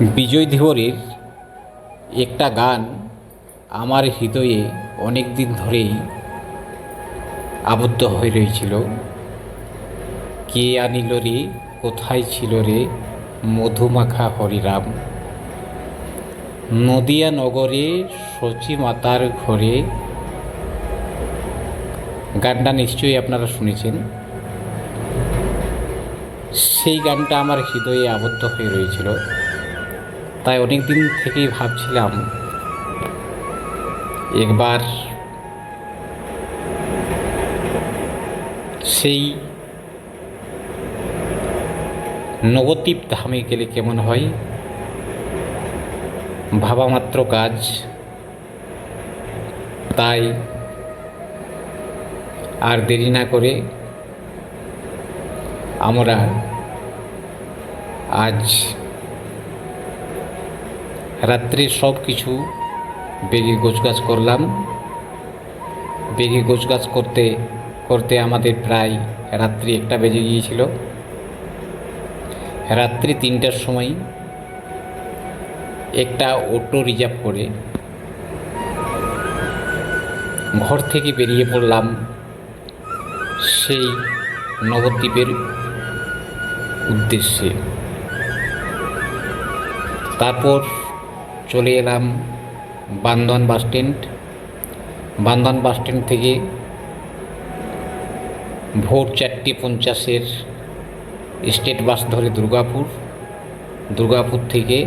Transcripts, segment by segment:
বিজয় ধীবরের একটা গান আমার হৃদয়ে অনেক দিন ধরেই আবদ্ধ হয়ে রয়েছিল। কে আনিল রে? কোথায় ছিল রে? মধুমাখা হরিরাম। নদিয়া নগরে মাতার ঘরে। গানটা নিশ্চয়ই আপনারা শুনেছেন। সেই গানটা আমার হৃদয়ে আবদ্ধ হয়ে রয়েছিল। তাই অনেক দিন থেকেই ভাবছিলাম একবার সেই নবদ্বীপ ধামে গেলে কেমন হয়? ভাবা মাত্র কাজ। তাই আর দেরি না করে আমরা আজ রাত্রে সব কিছু বেগে গোছগাছ করলাম। বেগে গোছগাছ করতে করতে আমাদের প্রায় রাত্রি একটা বেজে গিয়েছিল। রাত্রি তিনটার সময় একটা অটো রিজার্ভ করে ঘর থেকে বেরিয়ে পড়লাম সেই নবদ্বীপের উদ্দেশ্যে। তারপর চলে এলাম বান্দন বাস স্ট্যান্ড। বান্দন বাস স্ট্যান্ড থেকে ভোর চারটে পঞ্চাশের স্টেট বাস ধরে দুর্গাপুর। দুর্গাপুর থেকে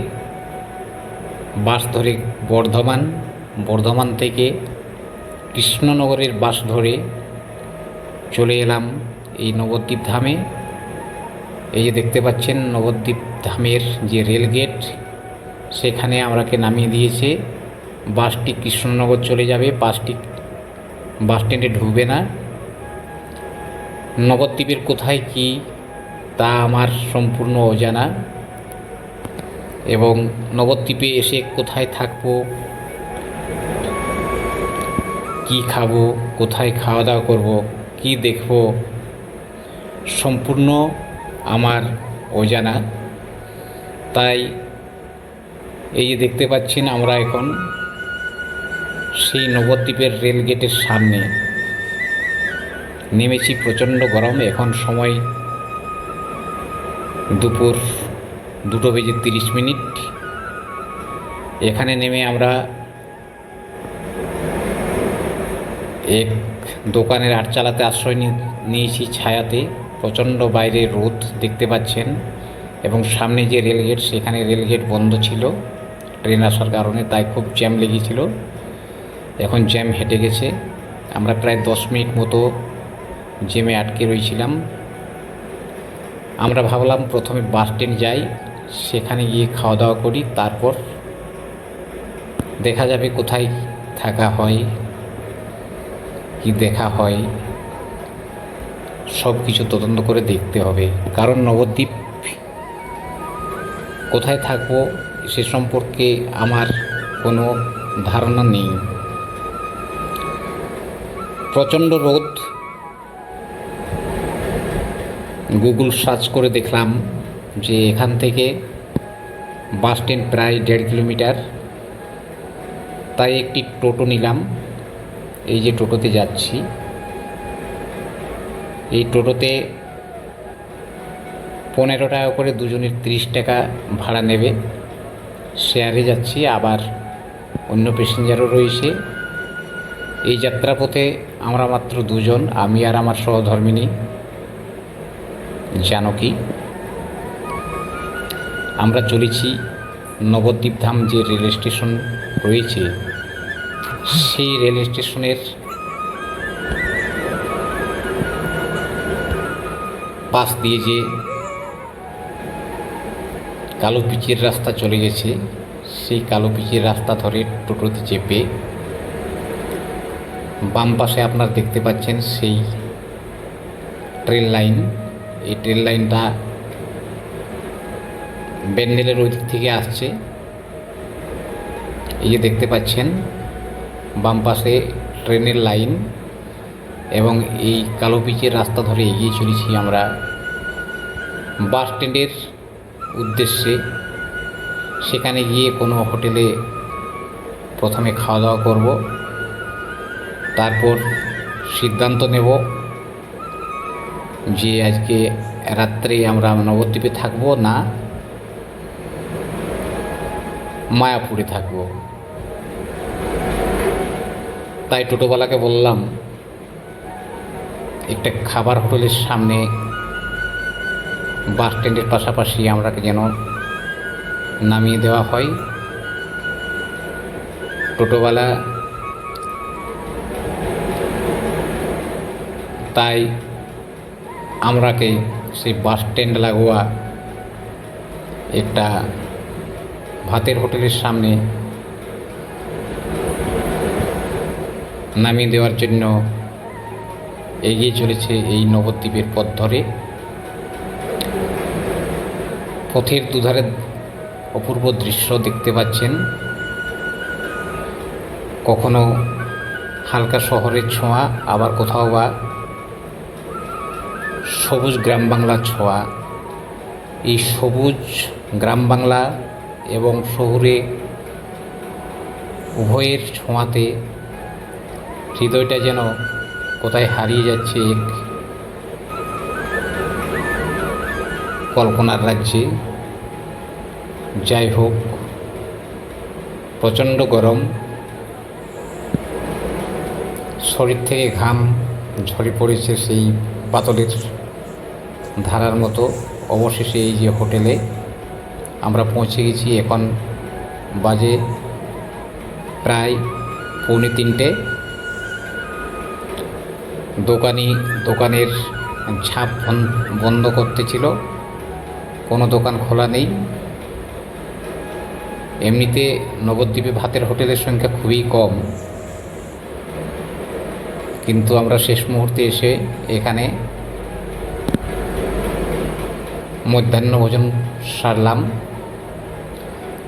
বাস ধরে বর্ধমান। বর্ধমান থেকে কৃষ্ণনগরের বাস ধরে চলে এলাম এই নবদ্বীপ ধামে। এই যে দেখতে পাচ্ছেন, নবদ্বীপ ধামের যে রেলগেট সেখানে আমরাকে নামিয়ে দিয়েছে। বাসটি কৃষ্ণনগর চলে যাবে। বাসটি বাস স্ট্যান্ডে ঢুকবে না। নবদ্বীপের কোথায় কি, তা আমার সম্পূর্ণ অজানা। এবং নবদ্বীপে এসে কোথায় থাকব, কি খাব, কোথায় খাওয়া দাওয়া করব, কি দেখব, সম্পূর্ণ আমার অজানা। তাই এই যে দেখতে পাচ্ছেন আমরা এখন সেই নবদ্বীপের রেলগেটের সামনে। নেমেছি প্রচণ্ড গরম, এখন সময় দুপুর দুটো বেজে তিরিশ মিনিট। এখানে নেমে আমরা এক দোকানের আটচালাতে আশ্রয় নিয়েছি ছায়াতে, প্রচণ্ড বাইরে রোদ দেখতে পাচ্ছেন এবং সামনে যে রেলগেট সেখানে রেলগেট বন্ধ ছিল। ট্রেন আসার কারণে তাই খুব জ্যাম লেগেছিল। এখন জ্যাম হেঁটে গেছে। আমরা প্রায় দশ মিনিট মতো জ্যামে আটকে রয়েছিলাম। আমরা ভাবলাম প্রথমে বাস স্ট্যান্ড যাই, সেখানে গিয়ে খাওয়া দাওয়া করি, তারপর দেখা যাবে কোথায় থাকা হয়, কি দেখা হয়। সব কিছু তদন্ত করে দেখতে হবে। কারণ নবদ্বীপ কোথায় থাকব সে সম্পর্কে আমার কোনো ধারণা নেই। প্রচণ্ড রোদ। গুগল সার্চ করে দেখলাম যে এখান থেকে বাস স্ট্যান্ড প্রায় দেড় কিলোমিটার। তাই একটি টোটো নিলাম। এই যে টোটোতে যাচ্ছি। এই টোটোতে পনেরো টাকা করে দুজনের তিরিশ টাকা ভাড়া নেবে। শেয়ারে যাচ্ছি, আবার অন্য প্যাসেঞ্জারও রয়েছে। এই যাত্রাপথে আমরা মাত্র দুজন, আমি আর আমার সহধর্মিনী জানকী। আমরা চলেছি নবদ্বীপ ধাম যে রেল স্টেশন রয়েছে, সেই রেল স্টেশনের পাশ দিয়ে যে কালো পিচের রাস্তা চলে গেছে। সেই কালো পিচের রাস্তা ধরে টোটোতে চেপে বাম পাশে আপনারা দেখতে পাচ্ছেন সেই ট্রেন লাইন। এই ট্রেন লাইনটা ব্যান্ডেলের ওই দিক থেকে আসছে। এই যে দেখতে পাচ্ছেন, বাম পাশে ট্রেনের লাইন এবং এই কালো পিচের রাস্তা ধরে এগিয়ে চলেছি আমরা। বাস স্ট্যান্ডের উদ্দেশ্যে সেখানে গিয়ে কোনো হোটেলে প্রথমে খাওয়া দাওয়া করব, তারপর সিদ্ধান্ত নেব যে আজকে রাত্রে আমরা নবদ্বীপে থাকব না মায়াপুরে থাকব। তাই টোটোওয়ালাকে বললাম, একটা খাবার হোটেলের সামনে বাস স্ট্যান্ডের পাশাপাশি আমরাকে যেন নামিয়ে দেওয়া হয়। টোটোওয়ালা তাই আমরাকে সেই বাস স্ট্যান্ড লাগোয়া একটা ভাতের হোটেলের সামনে নামিয়ে দেওয়ার জন্য এগিয়ে চলেছে এই নবদ্বীপের পথ ধরে। পথের দুধারে অপূর্ব দৃশ্য দেখতে পাচ্ছেন। কখনো হালকা শহরের ছোঁয়া, আবার কোথাও বা সবুজ গ্রাম বাংলার ছোঁয়া। এই সবুজ গ্রাম বাংলা এবং শহুরে উভয়ের ছোঁয়াতে হৃদয়টা যেন কোথায় হারিয়ে যাচ্ছে কল্পনার রাজ্যে। যাই হোক প্রচণ্ড গরম। শরীর থেকে ঘাম ঝরে পড়েছে সেই পাতলের ধারার মতো। অবশেষে এই যে হোটেলে আমরা পৌঁছে গেছি, এখন বাজে প্রায় পৌনে তিনটে। দোকানি দোকানের বন- বন্ধ করতে ছিল। কোনো দোকান খোলা নেই। এমনিতে নবদ্বীপে ভাতের হোটেলের সংখ্যা খুবই কম। কিন্তু আমরা শেষ মুহূর্তে এসে এখানে মধ্যাহ্ন ভোজন সারলাম।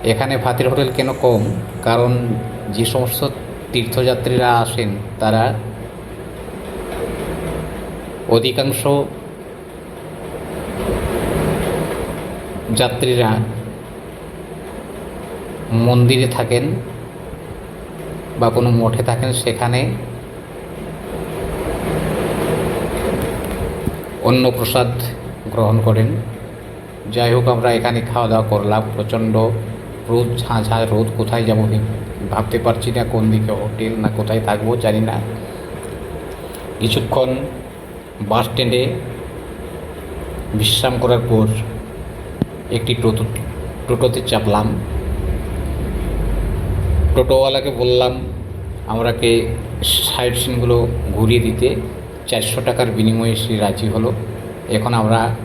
এখানে ভাতের হোটেল কেন কম? কারণ যে সমস্ত তীর্থযাত্রীরা আসেন, তারা অধিকাংশ যাত্রীরা মন্দিরে থাকেন বা কোনো মঠে থাকেন, সেখানে অন্ন প্রসাদ গ্রহণ করেন। যাই হোক, আমরা এখানে খাওয়া দাওয়া করলাম। প্রচণ্ড রোদ ঝাঁ ঝাঁ রোদ, কোথায় যাব ভাবতে পারছি না, কোন দিকে হোটেল না কোথায় থাকব, জানি না। কিছুক্ষণ বাস স্ট্যান্ডে বিশ্রাম করার পর একটি টোটো, টোটোতে চাপলাম। টোটোওয়ালাকে বললাম, আমরাকে সাইড সিনগুলো ঘুরিয়ে দিতে। চারশো টাকার বিনিময়ে সে রাজি হলো। এখন আমরা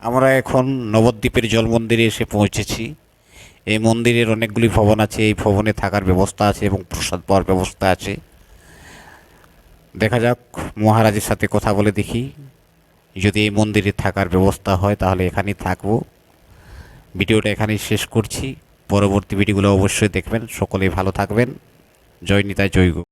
আমরা এখন নবদ্বীপের জল মন্দিরে এসে পৌঁছেছি। এই মন্দিরের অনেকগুলি ভবন আছে। এই ভবনে থাকার ব্যবস্থা আছে এবং প্রসাদ পাওয়ার ব্যবস্থা আছে। দেখা যাক, মহারাজের সাথে কথা বলে দেখি। যদি এই মন্দিরে থাকার ব্যবস্থা হয়, তাহলে এখানেই থাকব। ভিডিওটা এখানেই শেষ করছি। পরবর্তী ভিডিওগুলো অবশ্যই দেখবেন। সকলেই ভালো থাকবেন। জয় নিতায় জয়